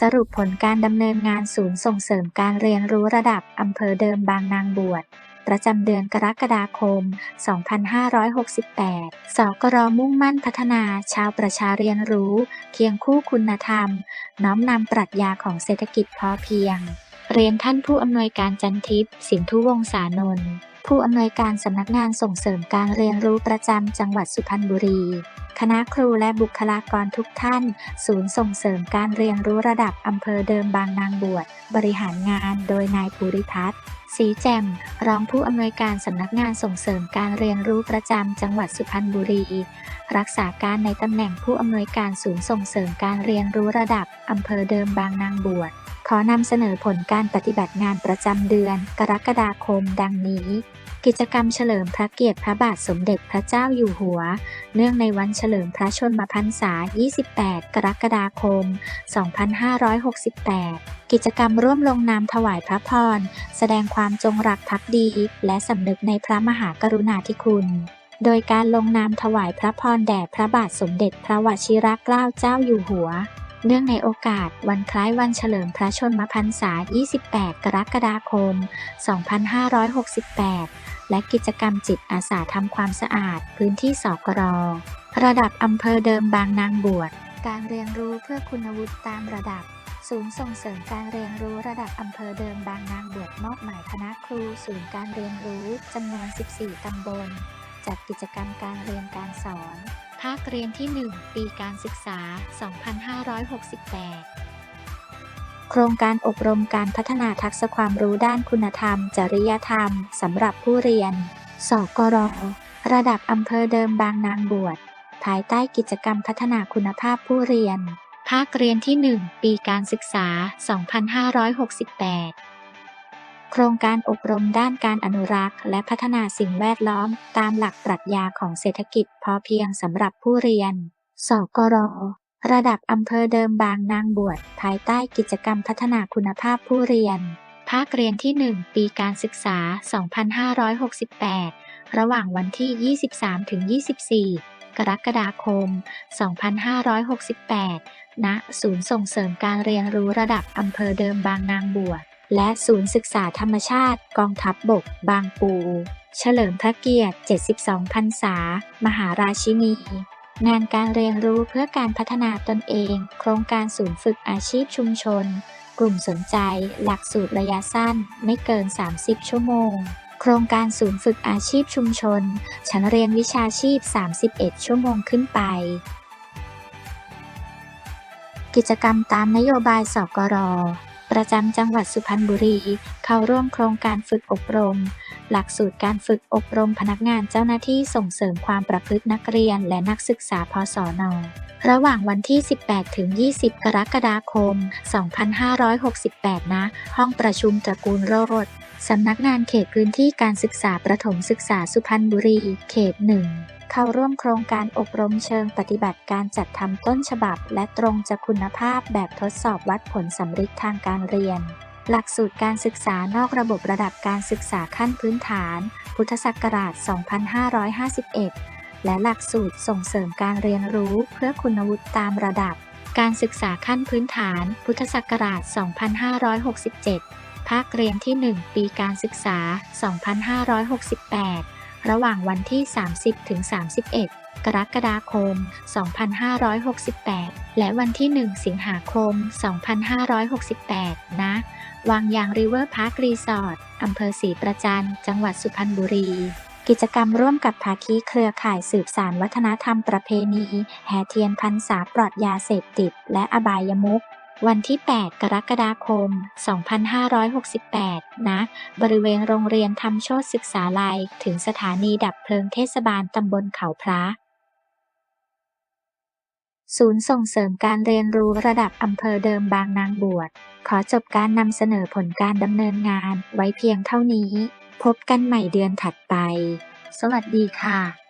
สรุปผลการดำเนินงานศูนย์ส่งเสริมการเรียนรู้ระดับอำเภอเดิมบางนางบวช ประจำเดือนกรกฎาคม 2568 สกรมุ่งมั่นพัฒนาชาวประชาเรียนรู้ เคียงคู่คุณธรรม น้อมนำปรัชญาของเศรษฐกิจพอเพียง เรียนท่านผู้อำนวยการจันทิพย์สินทุวงศานนท์ผู้อำนวยการสำนักงานส่งเสริมการเรียนรู้ประจำจังหวัดสุพรรณบุรี คณะครูและบุคลากรทุกท่าน ศูนย์ส่งเสริมการเรียนรู้ระดับอำเภอเดิมบางนางบวช บริหารงานโดยนายภูริพัฒน์ศรีแจ่มรองผู้อำนวยการสำนักงานส่งเสริมการเรียนรู้ประจำจังหวัดสุพรรณบุรี รักษาการในตำแหน่งผู้อำนวยการศูนย์ส่งเสริมการเรียนรู้ระดับอำเภอเดิมบางนางบวช ขอนำเสนอผลการปฏิบัติงานประจำเดือน กรกฎาคม ดังนี้ กิจกรรมเฉลิมพระเกียรติพระบาทสมเด็จพระเจ้าอยู่หัว เนื่องในวันเฉลิมพระชนมพรรษา 28 กรกฎาคม 2568 กิจกรรมร่วมลงนามถวายพระพร แสดงความจงรักภักดี และสำนึกในพระมหากรุณาธิคุณโดยการลงนามถวายพระพรแด่พระบาทสมเด็จพระวชิรเกล้าเจ้าอยู่หัว เนื่องในโอกาสวันคล้ายวันเฉลิมพระชนมพรรษา 28 กรกฎาคม 2568 และกิจกรรมจิตอาสาทำความสะอาด พื้นที่สกรระดับอำเภอเดิมบางนางบวช การเรียนรู้เพื่อคุณวุฒิตามระดับ ศูนย์ส่งเสริมการเรียนรู้ระดับอำเภอเดิมบางนางบวชมอบหมายคณะครูศูนย์การเรียนรู้จำนวน 14 ตำบล จัดกิจกรรมการเรียนการสอน ภาคเรียนที่ 1 ปีการศึกษา 2568 โครงการอบรมการพัฒนาทักษะความรู้ด้านคุณธรรม จริยธรรม สำหรับผู้เรียน สกร ระดับอำเภอเดิมบางนางบวช ภายใต้กิจกรรมพัฒนาคุณภาพผู้เรียน ภาคเรียนที่ 1 ปีการศึกษา 2568 โครงการอบรมด้านการอนุรักษ์ และพัฒนาสิ่งแวดล้อม ตามหลักปรัชญาของเศรษฐกิจพอเพียงสำหรับผู้เรียน สกรระดับอำเภอเดิมบางนางบวช ภายใต้กิจกรรมพัฒนาคุณภาพผู้เรียน ภาคเรียนที่ 1 ปีการศึกษา 2568 ระหว่างวันที่ 23-24 กรกฎาคม 2568 ณ ศูนย์ส่งเสริมการเรียนรู้ระดับอำเภอเดิมบางนางบวช และศูนย์ศึกษาธรรมชาติกองทัพบบกบางปู เฉลิมพระเกียรติ 72 พรรษา มหาราชินี งานการเรียนรู้เพื่อการพัฒนาตนเอง โครงการศูนย์ฝึกอาชีพชุมชน กลุ่มสนใจ หลักสูตรระยะสั้น ไม่เกิน 30 ชั่วโมง โครงการศูนย์ฝึกอาชีพชุมชน ชั้นเรียนวิชาชีพ 31 ชั่วโมงขึ้นไป กิจกรรมตามนโยบายสกร ประจำจังหวัดสุพรรณบุรี เข้าร่วมโครงการฝึกอบรม หลักสูตรการฝึกอบรมพนักงานเจ้าหน้าที่ส่งเสริมความประพฤตินักเรียนและนักศึกษาพศนระหว่างวันที่ 18 ถึง 20 กรกฎาคม 2568 ณ ห้องประชุมตระกูลโรดสำนักงานเขตพื้นที่การศึกษาประถมศึกษาสุพรรณบุรี เขตหนึ่งเข้าร่วมโครงการอบรมเชิงปฏิบัติการจัดทำต้นฉบับ และตรงจากคุณภาพแบบทดสอบวัดผลสำฤทธิ์ทางการเรียน หลักสูตรการศึกษานอกระบบระดับการศึกษาขั้นพื้นฐาน พุทธศักราช 2551 และหลักสูตรส่งเสริมการเรียนรู้เพื่อคุณวุฒิตามระดับ การศึกษาขั้นพื้นฐาน พุทธศักราช 2567 ภาคเรียนที่ 1 ปีการศึกษา 2568 ระหว่างวันที่ 30 ถึง 31กรกฎาคม 2568 และวันที่ 1 สิงหาคม 2568ณ วังยางริเวอร์พาร์ครีสอร์ทอำเภอศรีประจันจังหวัดสุพรรณบุรี กิจกรรมร่วมกับภาคีเครือข่ายสืบสานวัฒนธรรมประเพณีแห่เทียนพรรษาปลอดยาเสพติด และอบายมุขวันที่ 8 กรกฎาคม 2568ณบริเวณโรงเรียนธรรมโชตศึกษาลัย ถึงสถานีดับเพลิงเทศบาลตำบลเขาพระ ศูนย์ส่งเสริมการเรียนรู้ระดับอำเภอเดิมบางนางบวช ขอจบการนำเสนอผลการดำเนินงานไว้เพียงเท่านี้ พบกันใหม่เดือนถัดไป สวัสดีค่ะ